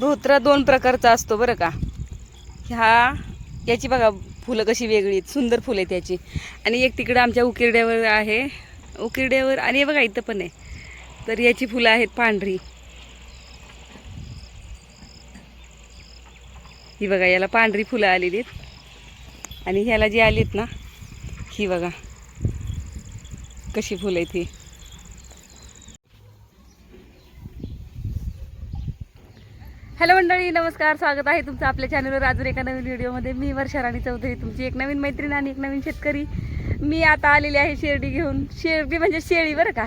धोत्रा दोन प्रकारचा असतो बरं का. ह्या याची बघा फुलं कशी वेगळी आहेत सुंदर फुलं आहेत त्याची आणि एक तिकडं आमच्या उकिरड्यावर आहे. उकिरड्यावर आणि हे बघा इथं पण आहे. तर याची फुलं आहेत पांढरी. ही बघा याला पांढरी फुलं आलेली आहेत. आणि ह्याला जी आलीत ना ही बघा. कशी फुलं आहेत ही हॅलो मंडळी नमस्कार स्वागत आहे तुमचं आपल्या चॅनलवर अजून एका नवीन व्हिडिओमध्ये मी वर्षा राणी चौधरी तुमची एक नवीन मैत्रीण आणि एक नवीन शेतकरी. मी आता आलेली आहे शेरडी घेऊन. शेरडी म्हणजे शेळी बरं का?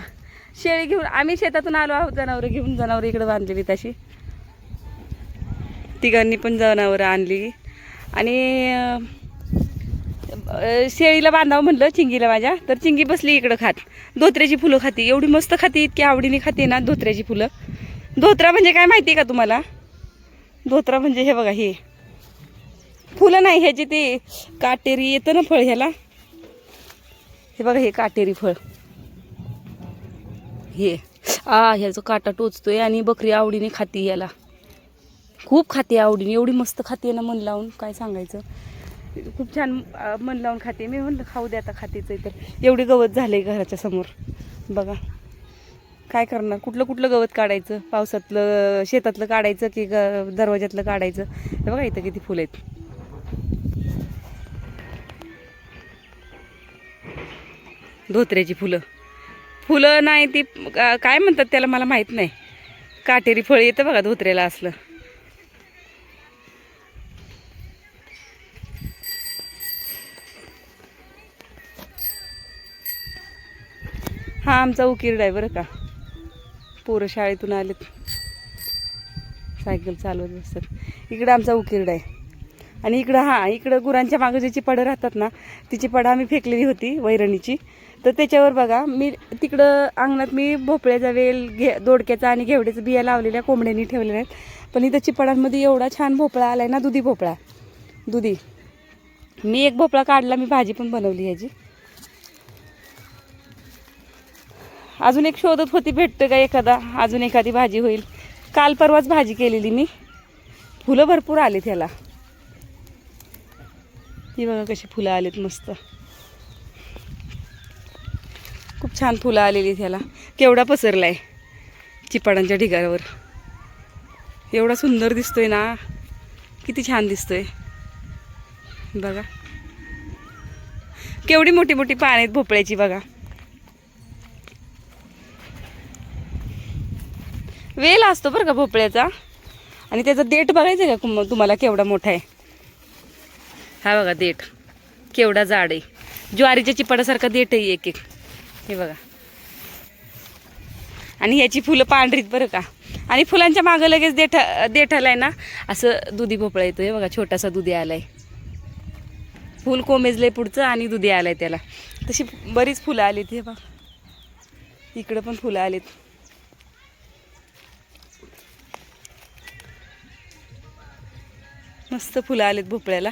शेळी घेऊन आम्ही शेतातून आलो आहोत जनावरं घेऊन. जनावरं इकडे बांधलेली तशी तिघांनी पण जनावरं आणली. आणि शेळीला बांधावं म्हणलं चिंगीला माझ्या. तर चिंगी बसली इकडं खात. धोत्र्याची फुलं खाते. एवढी मस्त खाते इतकी आवडीने खाते ना धोत्र्याची फुलं. धोत्रा म्हणजे काय माहिती आहे का तुम्हाला? धोत्रा म्हणजे हे बघा हे. फुलं नाही ह्याची ते काटेरी येतं ना फळ ह्याला? हे बघा हे काटेरी फळ. हे. आ ह्याचं काटा टोचतोय आणि बकरी आवडीने खाते याला खूप खाते आवडीने एवढी मस्त खाते ना मन लावून काय सांगायचं. खूप छान मन लावून खाते मी म्हणलं खाऊ दे आता खातेचं आहे तर. एवढी गवत झालंय घराच्या समोर. बघा. काय करणार? कुठलं कुठलं गवत काढायचं? पावसातलं शेतातलं काढायचं की ग दरवाज्यातलं काढायचं? हे बघा इथं किती फुलं आहेत. धोत्र्याची फुलं. फुलं नाही ती का- काय म्हणतात त्याला मला माहीत नाही. काटेरी फळ येतं बघा धोत्र्याला असलं. हा आमचा उकीर ड्रायव्हर का? पोरं शाळेतून आलेत. सायकल चालवत बसतात. इकडं आमचा उकिरडा आहे. आणि इकडं हां इकडं गुरांच्या मागं जे चिपाडं राहतात ना ती चिपाडं आम्ही फेकलेली होती वैरणीची. तर त्याच्यावर बघा मी तिकडं अंगणात मी भोपळ्याचा वेल घे दोडक्याचा आणि घेवड्याचा बिया लावलेल्या कोंबड्यांनी ठेवलेल्या आहेत. पण इथं चिपाडांमध्ये एवढा छान भोपळा आला आहे ना दुधी भोपळा. दुधी. मी एक भोपळा काढला मी भाजी पण बनवली ह्याची. अजून एक शोधत होती भेटतं का एखादा? अजून एखादी भाजी होईल. काल परवाच भाजी केलेली मी. फुलं भरपूर आले त्याला ही बघा कशी फुलं आलेत मस्त. खूप छान फुलं आलेली त्याला केवढा पसरलाय चिपाडांच्या ढिगाऱ्यावर एवढा सुंदर दिसतोय ना. किती छान दिसतोय. बघा. केवढी मोठी मोठी पानं आहेत भोपळ्याची बघा. वेल असतो बरं का भोपळ्याचा. आणि त्याचा देठ बघायचं का तुम्हाला केवढा मोठा आहे? हा बघा देठ. केवढा जाड आहे. ज्वारीच्या चिपाडासारखा देठ आहे एक एक. हे बघा. आणि ह्याची फुलं पांढरीत बरं का. आणि फुलांच्या मागं लगेच देठ आहे ना असं दुधी भोपळा येतो हे बघा छोटासा दुधी आला आहे फुल कोमेजलंय पुढचं आणि दुधी आलाय त्याला. तशी बरीच फुलं आलीत हे बघा. इकडं पण फुलं आलीत. मस्त फुलं आलेत भोपळ्याला.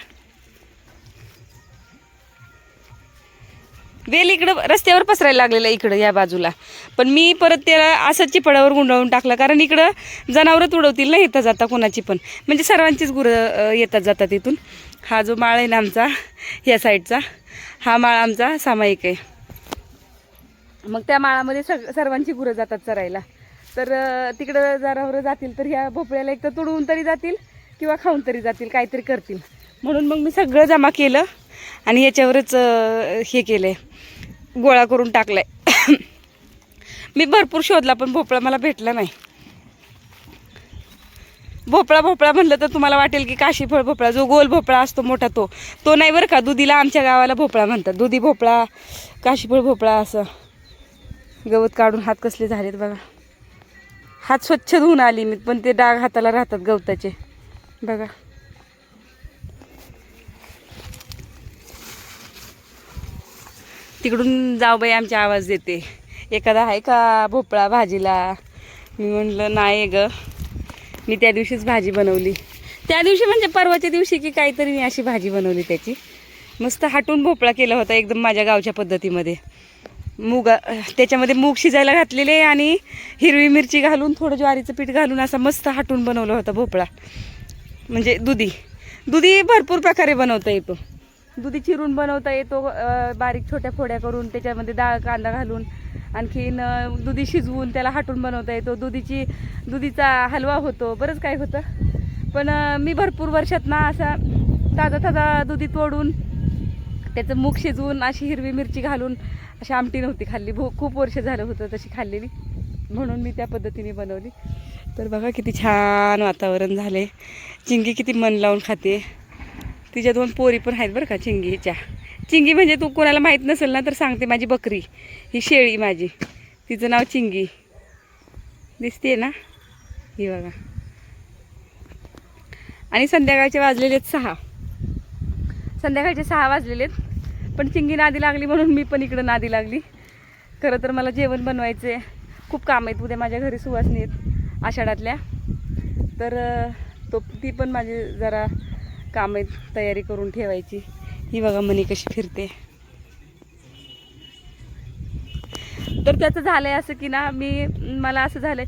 वेल इकडं रस्त्यावर पसरायला लागलेलं इकडं या बाजूला. पण मी परत त्याला असं चिपडावर गुंडाळून टाकलं कारण इकडं जनावरं तुडवतील ना येता जाता कोणाची पण. म्हणजे सर्वांचीच गुरं येतात जातात इथून. हा जो माळ आहे ना आमचा ह्या साईडचा हा माळ आमचा सामायिक आहे. मग त्या माळामध्ये सग सर्वांची गुरं जातात चरायला. तर तिकडं जनावरं जातील तर ह्या भोपळ्याला एक तर तुडवून तरी जातील किंवा खाऊन तरी जातील काहीतरी करतील. म्हणून मग मी सगळं जमा केलं आणि याच्यावरच हे केलं आहे गोळा करून टाकलाय. मी भरपूर शोधला पण भोपळा मला भेटला नाही. भोपळा भोपळा म्हणलं तर तुम्हाला वाटेल की काशीफळ भोपळा जो गोल भोपळा असतो मोठा तो. तो नाही बरं का दुधीला आमच्या गावाला भोपळा म्हणतात. दुधी भोपळा काशीफळ भोपळा असं. गवत काढून हात कसले झालेत बघा. हात स्वच्छ धुवून आली मी पण ते डाग हाताला राहतात गवताचे. बघा. तिकडून जाऊबाई आमची आवाज देते. एखादा आहे का भोपळा भाजीला? मी म्हटलं नाही ग. मी त्या दिवशीच भाजी बनवली. त्या दिवशी म्हणजे परवाच्या दिवशी की काहीतरी मी अशी भाजी बनवली त्याची. मस्त हाटून भोपळा केला होता एकदम माझ्या गावच्या पद्धतीमध्ये. मुगा त्याच्यामध्ये मूग शिजायला घातलेले आणि हिरवी मिरची घालून थोडं ज्वारीचं पीठ घालून असा मस्त हाटून बनवलं होता भोपळा. म्हणजे दुधी. दुधी भरपूर प्रकारे बनवता येतो. दुधी चिरून बनवता येतो बारीक छोट्या फोड्या करून त्याच्यामध्ये डाळ कांदा घालून आणखीन दुधी शिजवून त्याला हाटून बनवता येतो. दुधीची दुधीचा हलवा होतो बरंच काय होतं. पण मी भरपूर वर्षात ना असा ताजा ताजा दुधी तोडून त्याचं मूग शिजवून अशी हिरवी मिरची घालून अशी आमटी नव्हती खाल्ली. भू खूप वर्ष झालं होतं तशी खाल्लेली. म्हणून मी त्या पद्धतीने बनवली. तर बघा किती छान वातावरण झाले चिंगी किती मन लावून खाते. तिच्या दोन पोरी पण आहेत बरं का चिंगीच्या. चिंगी म्हणजे तू कोणाला माहीत नसेल ना तर सांगते माझी बकरी. ही शेळी माझी. तिचं नाव चिंगी. दिसते ना? ही बघा. आणि संध्याकाळचे वाजलेले आहेत सहा. संध्याकाळचे सहा वाजलेले आहेत पण चिंगी नादी लागली म्हणून मी पण इकडं नादी लागली. खरं तर मला जेवण बनवायचं आहे खूप काम आहेत उद्या माझ्या घरी सुवासणी आहेत आषाढातल्या. तर तो ती पण माझी जरा कामे तयारी करून ठेवायची. ही बघा मनी कशी फिरते. तर त्याचं झालं आहे असं की ना मी मला असं झालं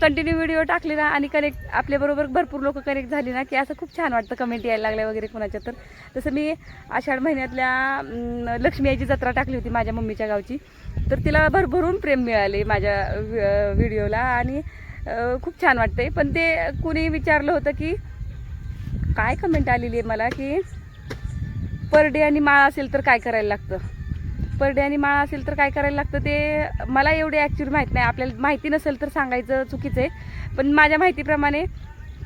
कंटिन्यू व्हिडिओ टाकले ना आणि कनेक्ट आपल्याबरोबर भरपूर लोक कनेक्ट झाली ना की असं खूप छान वाटतं कमेंट यायला लागल्या वगैरे कोणाच्या तर. तसं मी आषाढ महिन्यातल्या लक्ष्मी आईची जत्रा टाकली होती माझ्या मम्मीच्या गावची. तर तिला भरभरून प्रेम मिळाले माझ्या व्हिडिओला आणि खूप छान वाटते पण ते कुणी विचारलं होतं की काय कमेंट आलेली आहे मला की पर डे आणि माळ असेल तर काय करायला लागतं? पर डे आणि माळ असेल तर काय करायला लागतं ते मला एवढे ॲक्च्युली माहीत नाही. आपल्याला माहिती नसेल तर सांगायचं चुकीचं आहे. पण माझ्या माहितीप्रमाणे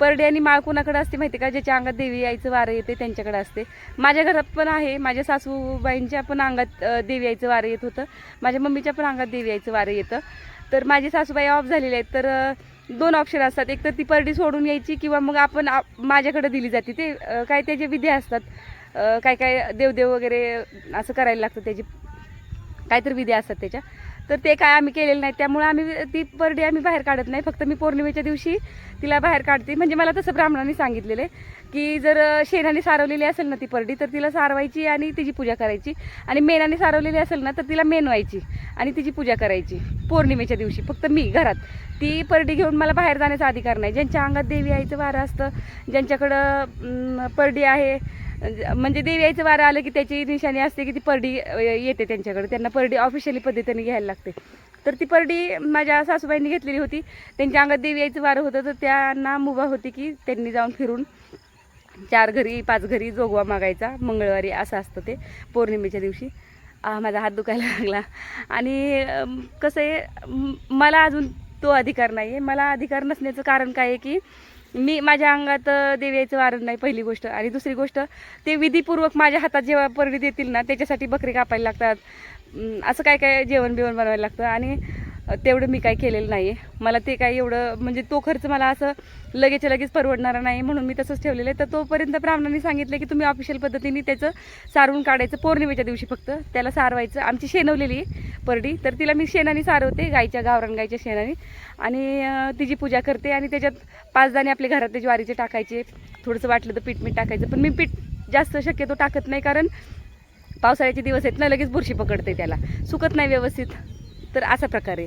पर डे आणि माळ कोणाकडे असते माहिती का? ज्याच्या अंगात देवी यायचं वारं येते त्यांच्याकडे असते. माझ्या घरात पण आहे. माझ्या सासूबाईंच्या पण अंगात देवी यायचं वारं येत होतं. माझ्या मम्मीच्या पण अंगात देवी यायचं वारं येतं. तर माझी सासूबाई ऑफ झालेले आहेत. तर दोन ऑप्शन असतात. एक तर ती परडी सोडून यायची किंवा मग आपण माझ्याकडं माझ्याकडे दिली जाते. ते काय त्याचे विधी असतात. काय काय देवदेव वगैरे असं करायला लागतं त्याची. काहीतरी विधी असतात त्याच्या. तर ते काय आम्ही केलेलं नाही. त्यामुळे आम्ही ती परडी आम्ही बाहेर काढत नाही. फक्त मी पौर्णिमेच्या दिवशी तिला बाहेर काढते. म्हणजे मला तसं ब्राह्मणांनी सांगितलेलं आहे की जर शेणाने सारवलेली असेल ना ती परडी तर तिला सारवायची आणि तिची पूजा करायची. आणि मेणाने सारवलेली असेल ना तर तिला मेनवायची आणि तिची पूजा करायची पौर्णिमेच्या दिवशी. फक्त मी घरात. ती परडी घेऊन मला बाहेर जाण्याचा अधिकार नाही. ज्यांच्या अंगात देवी आईचं वारं असतं ज्यांच्याकडं परडी आहे म्हणजे देवी यायचं वारं आलं की त्याची निशाणी असते की ती परडी येते त्यांच्याकडे. त्यांना परडी ऑफिशियली पद्धतीने घ्यायला लागते. तर ती परडी माझ्या सासूबाईंनी घेतलेली होती. त्यांच्या अंगात देवी यायचं वारं होतं तर त्यांना मुभा होती की त्यांनी जाऊन फिरून चार घरी पाच घरी जोगवा मागायचा. मंगळवारी असं असतं ते पौर्णिमेच्या दिवशी. माझा हात दुखायला लागला. आणि कसं आहे मला अजून तो अधिकार नाही आहे मला अधिकार नसण्याचं कारण काय आहे की मी माझ्या अंगात अ, यायचं वारण नाही पहिली गोष्ट. आणि दुसरी गोष्ट ते विधीपूर्वक माझ्या हातात जेव्हा परडी देतील ना त्याच्यासाठी बकरी कापायला लागतात. असं काय काय जेवण बिवण बनवायला लागतं. आणि तेवढं मी काय केलेलं नाही आहे मला ते काय एवढं म्हणजे तो खर्च मला असं लगेच लगेच परवडणारा नाही म्हणून मी तसंच ठेवलेलं आहे. तर तोपर्यंत ब्राह्मणांनी सांगितलं की तुम्ही ऑफिशियल पद्धतीने त्याचं सारवून काढायचं. पौर्णिमेच्या दिवशी फक्त त्याला सारवायचं. आमची शेणवलेली आहे. परडी. तर तिला मी शेणाने सारवते गायच्या गावरान गायच्या शेणाने. आणि तिची पूजा करते आणि त्याच्यात पाच दाणे आपले घरातले ज्वारीचे टाकायचे. थोडंसं वाटलं तर पीठ मीठ टाकायचं. पण मी पीठ जास्त शक्यतो टाकत नाही कारण पावसाळ्याचे दिवस आहेत ना लगेच बुरशी पकडते त्याला. सुकत नाही व्यवस्थित. तर असा प्रकारे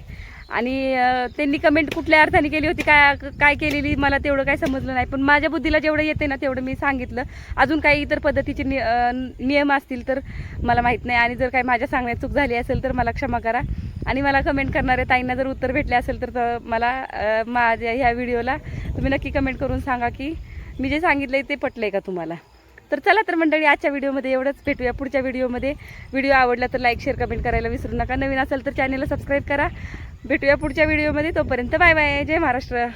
आणि त्यांनी कमेंट कुठल्या अर्थाने केली होती काय काय केलेली मला तेवढं काय समजलं नाही. पण माझ्या बुद्धीला जेवढं येते ना तेवढं मी सांगितलं. अजून काही इतर पद्धतीचे नि नियम असतील तर मला माहीत नाही. आणि जर काही माझ्या सांगण्यात चूक झाली असेल तर मला क्षमा करा. आणि मला कमेंट करणाऱ्या ताईंना जर उत्तर भेटले असेल तर मला माझ्या ह्या व्हिडिओला तुम्ही नक्की कमेंट करून सांगा की मी जे सांगितलं आहे ते पटलं आहे का तुम्हाला? तर चला तर मंडळी आजच्या व्हिडिओमध्ये एवढंच. भेटूया पुढच्या व्हिडिओमध्ये. व्हिडिओ आवडला तर लाईक शेअर कमेंट करायला विसरू नका. नवीन असेल तर चॅनलला सबस्क्राईब करा. भेटूया पुढच्या व्हिडिओमध्ये. तोपर्यंत बाय बाय जय महाराष्ट्र.